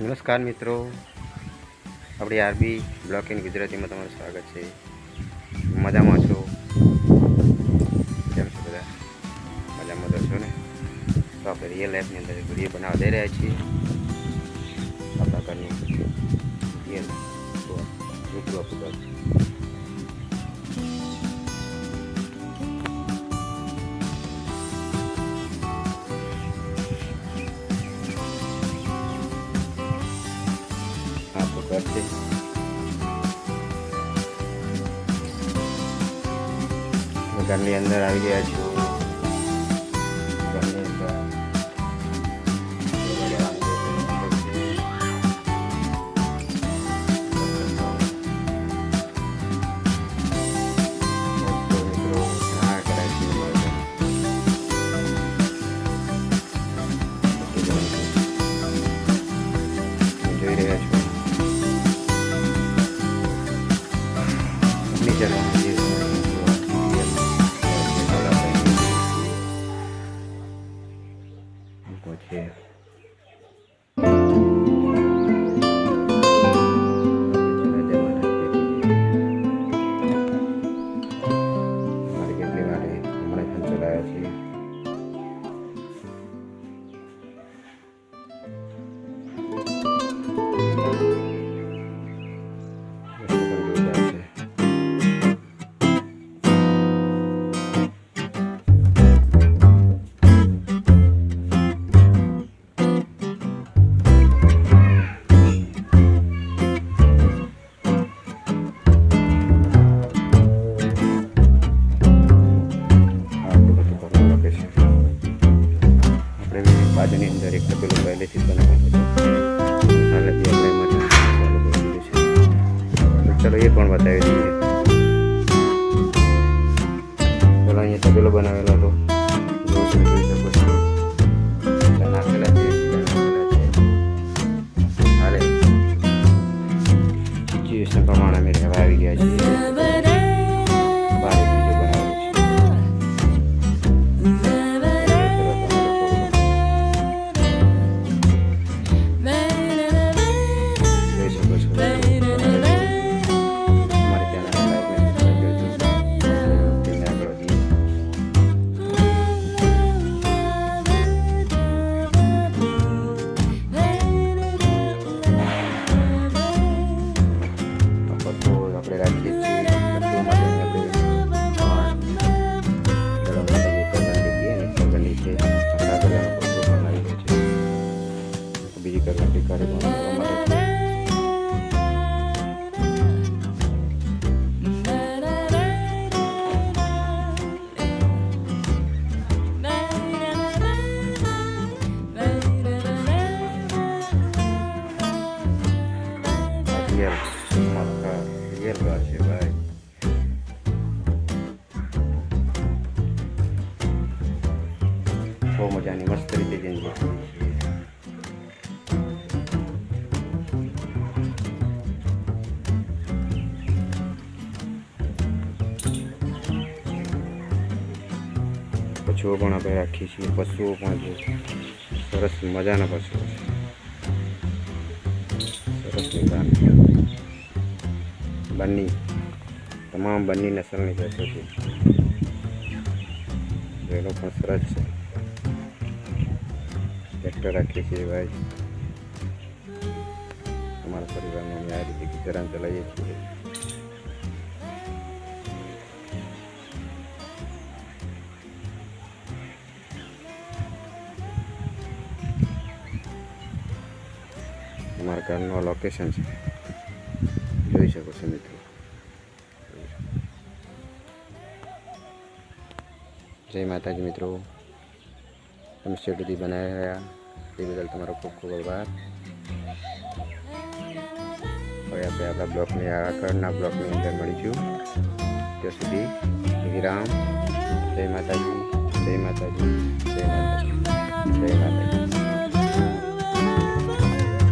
નમસ્કાર મિત્રો. આપણી આરબી બ્લોક ઇન ગુજરાતીમાં તમારું સ્વાગત છે. મજામાં છો? કેમ છો બધા? મજામાં તો છો ને? તો આપણે રિયલ લાઈફની અંદર વીડિયો બનાવવા જઈ રહ્યા છીએ. આપણા ઘરનું રિયલ રૂબરૂ છે હું ઘરની અંદર આવી ગયા છું છે ચલો એ પણ બતાવી દઈએ. ચલો અહીંયા તબેલો બનાવેલો હતો. પ્રમાણે અમે રહેવા આવી ગયા છીએ. છે બીજી કરવંટી ઘરે પણ કરવા માટે રિયલ પશુઓ પણ આપણે રાખીએ છીએ, પશુઓ પણ છે. સરસ મજાના પશુઓ છે. સરસ મજાના. બંની તમામ બંની નસલની ભેંસો છે. વેલો પણ સરસ છે. ટ્રેક્ટર રાખીએ છીએ ભાઈ. અમારા પરિવારનો આ રીતે ગુજરાન ચલાવીએ છીએ. અમારા ઘરનું લોકેશન છે. જોઈ શકો છો મિત્રો. જય માતાજી મિત્રો. તમે સ્ટેડિયમ બનાવી રહ્યા તે બદલ તમારો ખૂબ ખૂબ આભાર. હવે આપણે આપણા બ્લોકની આગળના બ્લોકની અંદર મળીશું. ત્યાં સુધી વિરામ જય માતાજી. જય માતાજી. જય માતાજી. જય માતાજી.